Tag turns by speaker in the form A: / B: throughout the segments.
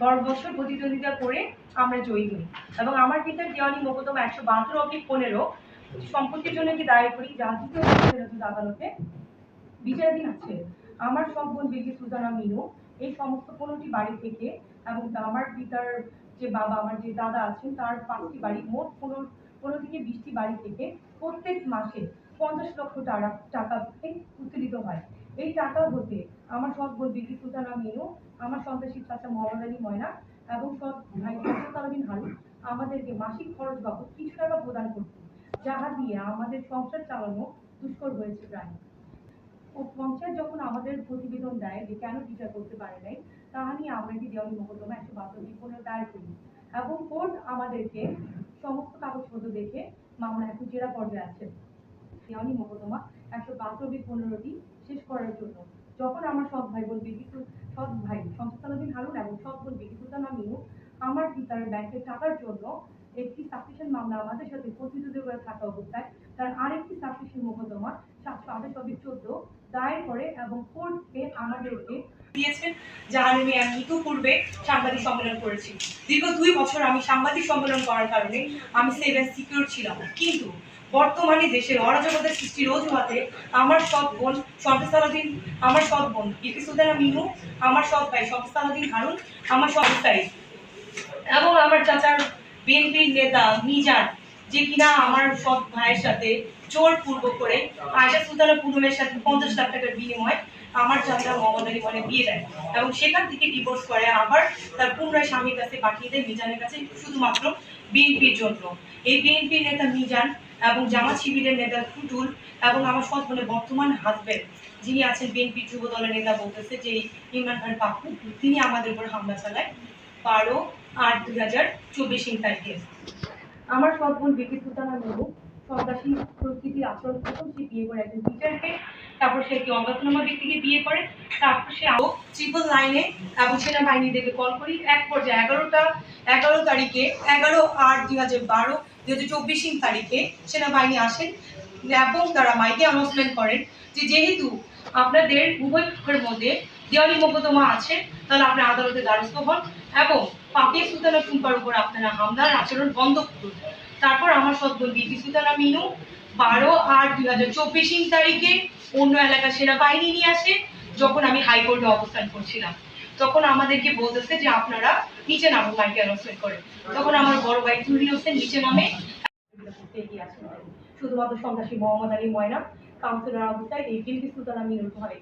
A: বছর প্রতিদ্বন্দ্বিতা করে আমরা জয়ী হই। এবং আমার পিতার দেওয়ানি মোকদ্দমা একশো বাহাত্তর অব্দি পনেরো। সম্পত্তির জন্য একটি দায়ের করি। যা দ্বিতীয় আদালতে বিচারাধীন আছে। আমার সব বোন বিবি সুলতানা মিনু। এই সমস্ত পনেরোটি বাড়ি থেকে এবং আমার পিতার যে বাবা, আমার যে দাদা আছেন, তার পাঁচটি বাড়ি, মোট পনেরো পনেরো থেকে বিশটি বাড়ি থেকে প্রত্যেক মাসে পঞ্চাশ লক্ষ টাকা টাকা উত্তোলিত হয়। এই টাকা হতে আমার সব বোন বিবি সুলতানা মিনু, আমার সন্ত্রাসী চাচা আলী ময়না এবং সব ভাই তালাবিন হারুন, আমাদেরকে মাসিক খরচ বাবদ কিছু টাকা প্রদান করত, যাহা দিয়ে আমাদের সংসার চালানো দুষ্কর হয়েছে প্রায়। ও পঞ্চায়েত যখন আমাদের প্রতিবেদন দেয় যে কেন বিচার করতে পারে নাই, তাহা নিয়ে আমরা একটি দেওয়ানি মোকদ্দমা একশো বাহাত্তর বিপন্ন দায়ের করি। এবং কোর্ট আমাদেরকে সমস্ত কাগজপত্র দেখে মামলা এখন জেরা পর্যায়ে আছে দেওয়ানি মোকদ্দমা একশো বাহাত্তর বি পনেরোটি শেষ করার জন্য। যখন আমার সৎ ভাই বোন বিদ্যুৎ সৎ ভাই সন্তোষালাদিন হারুন এবং সৎ বোন বিদ্যুতানা মিনু আমার পিতার ব্যাংকের টাকার জন্য একটি সাবসিশন মামলা আমাদের সাথে করে থাকা অবস্থায়, তার আরেকটি সাবসিশন মোকদ্দমা সাতশো আঠাশ অব্দি চোদ্দ, দায়ের করে এবং কোর্টে আমাদেরকে দিয়েছেন, যার আমি ইতিপূর্বে সাংবাদিক সম্মেলন করেছি। দীর্ঘ দুই বছর আমি সাংবাদিক সম্মেলন করার কারণে আমি সেভ সিকিউর ছিলাম। কিন্তু বর্তমানে দেশের অরাজকতার সৃষ্টির অজুহাতে আমার সৎ বোন সন্তেস আলাদিন আমার সৎ বোন বিপি সুলতানা মিনু, আমার সৎ ভাই সন্তেস আলাদিন হারুন, আমার সৎ ভাই এবং আমার চাচার বিএনপির নেতা মিজান, যে কিনা আমার সব ভাইয়ের সাথে জোর পূর্ব করে আয়সা সুলতানা পুনমের সাথে পঞ্চাশ লাখ টাকার বিনিময়ে আমার চাচা মোহাম্মদ আলী বিয়ে দেয় এবং সেখান থেকে ডিভোর্স করে আবার তার পুনরায় স্বামীর কাছে পাঠিয়ে দেয় মিজানের কাছে শুধুমাত্র বিএনপির জন্য। এই বিএনপির নেতা মিজান এবং জামাত শিবিরের নেতা টুটুল এবং আমার সৎ বোনের বর্তমান হাজবেন্ড যিনি আছেন বিএনপি যুব দলের নেতা বলতেছে যে ইমরান খান পাপ্পু তিনি আমাদের উপর হামলা চালায় বারো আট দুই হাজার চব্বিশ তারিখে। আমার সৎ বোন বিপি সুলতানা সন্ত্রাসী আচরণ সে বিয়ে করে একজন টিচারকে তারপর সে একটি অজ্ঞাতনামা ব্যক্তিকে বিয়ে করে। তারপর সে আরও ট্রিপল লাইনে এবং সেনাবাহিনীদেরকে কল করি। এক পর্যায়ে এগারোটা, এগারো তারিখে এগারো আট দুই হাজার বারো হাজার চব্বিশ তারিখে সেনাবাহিনী আসেন এবং তারা মাইকে অ্যানাউন্সমেন্ট করেন যে যেহেতু আপনাদের উভয় পক্ষের মধ্যে দেওয়ানি মোকদ্দমা আছে, তাহলে আপনার আদালতে দ্বারস্থ হন এবং পাপিয়া সুলতানা টুম্পার উপর আপনারা হামলার আচরণ বন্ধ করুন। তারপর আমার সদ্য বিপি সুলতানা মিনু বারো আট দুই হাজার চব্বিশ তারিখে অন্য এলাকার সেনাবাহিনী নিয়ে আসে, যখন আমি হাইকোর্টে অবস্থান করছিলাম। তখন আমাদেরকে বলতেছে যে আপনারা নিচে নামুন মাইকে অ্যানাউন্সমেন্ট করে। তখন আমার বড় ভাই তুহিন হোসেন নিচে নামে। শুধুমাত্র সন্ত্রাসী মোহাম্মদ আলী ময়না কাউন্সিলর অবস্থায় এই বিলকি সুলতানা মিনুর ঘরে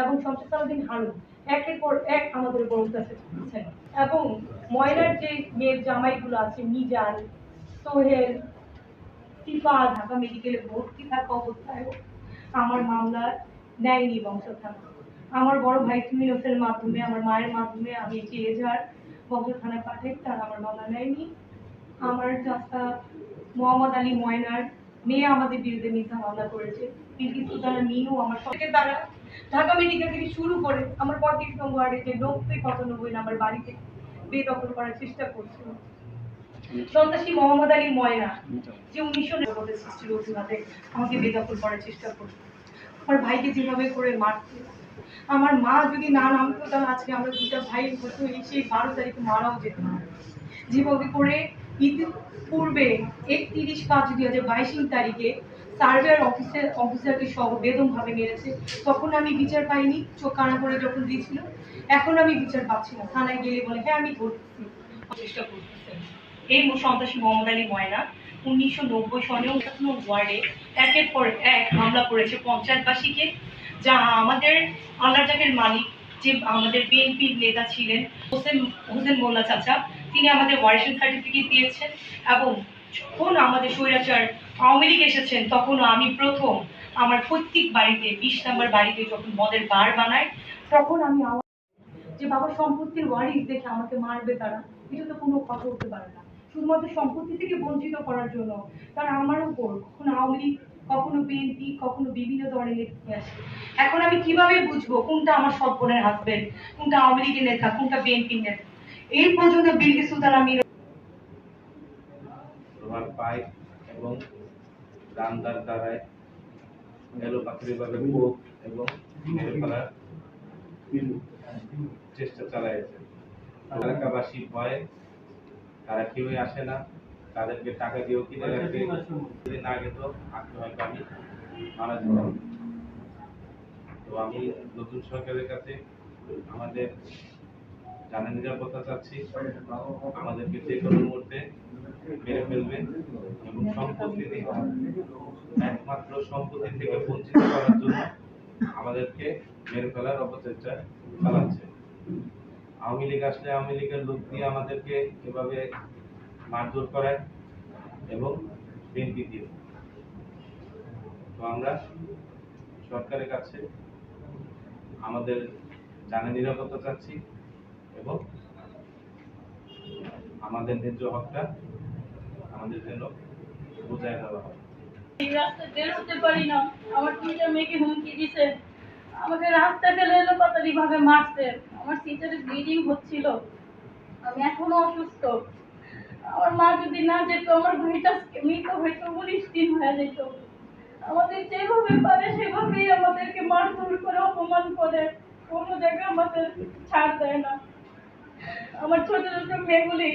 A: এবং শমশেদ সালাদিন হারুন, একের পর এক আমাদের অত্যাচার করছেন। এবং ময়নার যে মেয়ের জামাইগুলো আছে, মিজান, সোহেল তিফা ঢাকা মেডিকেলে ভর্তি থাকা অবস্থায় আমার মামলা নেয়নি বংশ আমার বড় ভাই তুমিন হোসেনের মাধ্যমে, আমার মায়ের মাধ্যমে আমি একটি এজাহার বংশ থানায় পাঠাই, তারা আমার মামলা নেয়নি। আমার চাচা মোহাম্মদ আলী ময়নার মেয়ে আমাদের বিরুদ্ধে মিথ্যা মামলা করেছে। পিঙ্কি সুলতানা, মিনু, আমার সঙ্গে তারা ঢাকা মেডিকেল থেকে শুরু করে আমার পঁয়ত্রিশ নম্বর ওয়ার্ডে যে নব্বই পঁচানব্বই নাম্বার বাড়িতে বেদখল করার চেষ্টা করছিল। সন্ত্রাসী মোহাম্মদ আলী ময়না, যে উনিশশো নব্বই সৃষ্টির অজুহাতে আমাকে বেদখল করার চেষ্টা করতো আমার ভাইকে যেভাবে করে মারছে আমার মা যদি না নামতো, তাহলে আজকে আমরা দুটা ভাই হতো এই সেই বারো তারিখে মারাও যেত না। যেভাবে করে ইতিপূর্বে একত্রিশ পাঁচ দুই হাজার বাইশ তারিখে সার্ভেয়ার অফিসের অফিসারকে সহ বেদমভাবে মেরেছে। তখন আমি বিচার পাইনি, চোখ কানা করে যখন দিয়েছিল, এখন আমি বিচার পাচ্ছি না। থানায় গেলে বলে হ্যাঁ আমি ধরতেছি চেষ্টা করতেছি এই সন্ত্রাসী মোহাম্মদ আলী ময়না উনিশশো নব্বই সনে উনষান্ন ওয়ার্ডে একের পর এক হামলা করেছে পঞ্চায়েতবাসীকে। যা আমাদের আল্লাহজাকের মালিক যে আমাদের বিএনপির নেতা ছিলেন, হোসেন হোসেন মোল্লা চাচা, তিনি আমাদের ওয়ারিশন সার্টিফিকেট দিয়েছেন এবং যখন আমাদের স্বৈরাচার আওয়ামী লীগ এসেছেন, তখন আমি প্রথম আমার প্রত্যেক বাড়িতে, বিশ নাম্বার বাড়িতে যখন মদের বার বানাই, তখন আমি যে বাবা সম্পত্তির ওয়ারিস দেখে আমাকে মারবে তারা, এটা তো কোনো কথা হতে পারে না। শুধুমাত্র সম্পত্তি থেকে বঞ্চিত করার জন্য তারা আমার উপর কখনো আওয়ামী লীগ কখনো বিএনপি কখনো বিভিন্ন ধরনের নেতৃত্বে আসে এখন আমি কীভাবে বুঝব কোনটা আমার সৎ বোনের হাজবেন্ড কোনটা আওয়ামী লীগের নেতা, কোনটা বিএনপির নেতা? এই পর্যন্ত বিলকি সুলতান আমি
B: লোহার পাইপ এবং রান্দার দ্বারায় এলো পাখিভাবে কোপ এবং মেরে ফেলার চেষ্টা চালাইছে। এলাকাবাসী ভয়ে, তারা কেউই আসে না। তাদেরকে টাকা দিয়েও কিনে রাখবে যদি না যেত আজকে হয়তো আমি মারা যেতাম। তো আমি নতুন সরকারের কাছে আমাদের জানা নিরাপত্তা চাচ্ছি। আমাদেরকে যে কোনো মুহূর্তে মেরে ফেলবে এবং সম্পত্তি একমাত্র সম্পত্তি থেকে বঞ্চিত করার জন্য আমাদেরকে মেরে ফেলার অপচেষ্টা চালাচ্ছে। আওয়ামী লীগ আসলে আওয়ামী লীগের লোক দিয়ে আমাদেরকে এভাবে মারধর করায় এবং বিএনপি দিয়ে। তো আমরা সরকারের কাছে আমাদের জানে নিরাপত্তা চাচ্ছি এবং আমাদের ন্যায্য হকটা আমাদের যেন বোঝায় দেওয়া হয়
C: মেয়েকে দিছে। আমাকে এলো আমার সিজারে ব্লিডিং হচ্ছিল। আমি এখনও অসুস্থ। আমার মা যদি না যেত, আমার ভাইটা মৃত হয়তো উনিশ দিন হয়ে যেত। আমাদের যেভাবে পারে, সেভাবেই আমাদেরকে মারধর করে, অপমান করে। কোনো জায়গায় আমাদের ছাড় দেয় না। আমার ছোট ছোট মেয়েগুলি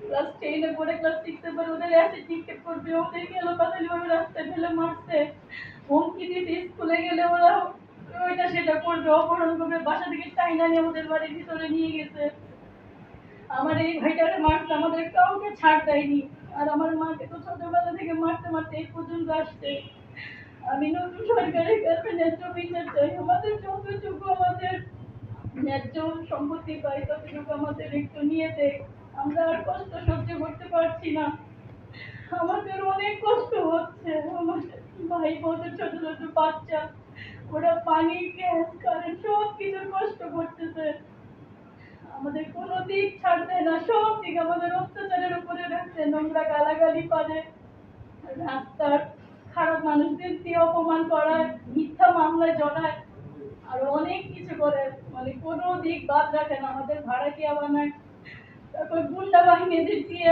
C: ক্লাস টেনে পড়ে ক্লাস সিক্সে ওদের অ্যাসিড নিক্ষেপ করবে, ওদের গেল পাতালি ভাবে রাস্তায় ফেলে মারছে। হুমকি দিতে স্কুলে গেলে ওরা ওইটা সেটা করবে, অপহরণ করবে, বাসা থেকে চাইনা নিয়ে ওদের বাড়ির ভিতরে নিয়ে গেছে। আমার এই ভাইটারে মারতে আমাদের কাউকে ছাড় দেয়নি। আর আমার মাকে তো ছোটবেলা থেকে মারতে মারতে এই পর্যন্ত আসছে। আমি নতুন সরকারের কাছে ন্যায্য বিচার চাই আমাদের যতটুকু আমাদের ন্যায্য সম্পত্তি পাই, ততটুকু আমাদের একটু নিয়ে দেয় আমরা আর কষ্ট সহ্য করতে পারছি না। আমাদের অনেক কষ্ট হচ্ছে। আমার ভাই বোনের ছোট ছোট বাচ্চা, ওরা পানি, গ্যাস কারেন্ট সব কিছুর কষ্ট করতেছে। আমাদের কোনো দিক ছাড়তে না, সব দিক আমাদের অত্যাচারের উপরে রাখছে নোংরা গালাগালি করে। রাস্তার খারাপ মানুষদের দিয়ে অপমান করায়, মিথ্যা মামলায় জড়ায়, আর অনেক কিছু করে। মানে কোনো দিক বাদ রাখে না, আমাদের ভাড়া কি আবার তারপর গুন্ডা বাহিনীদের দিয়ে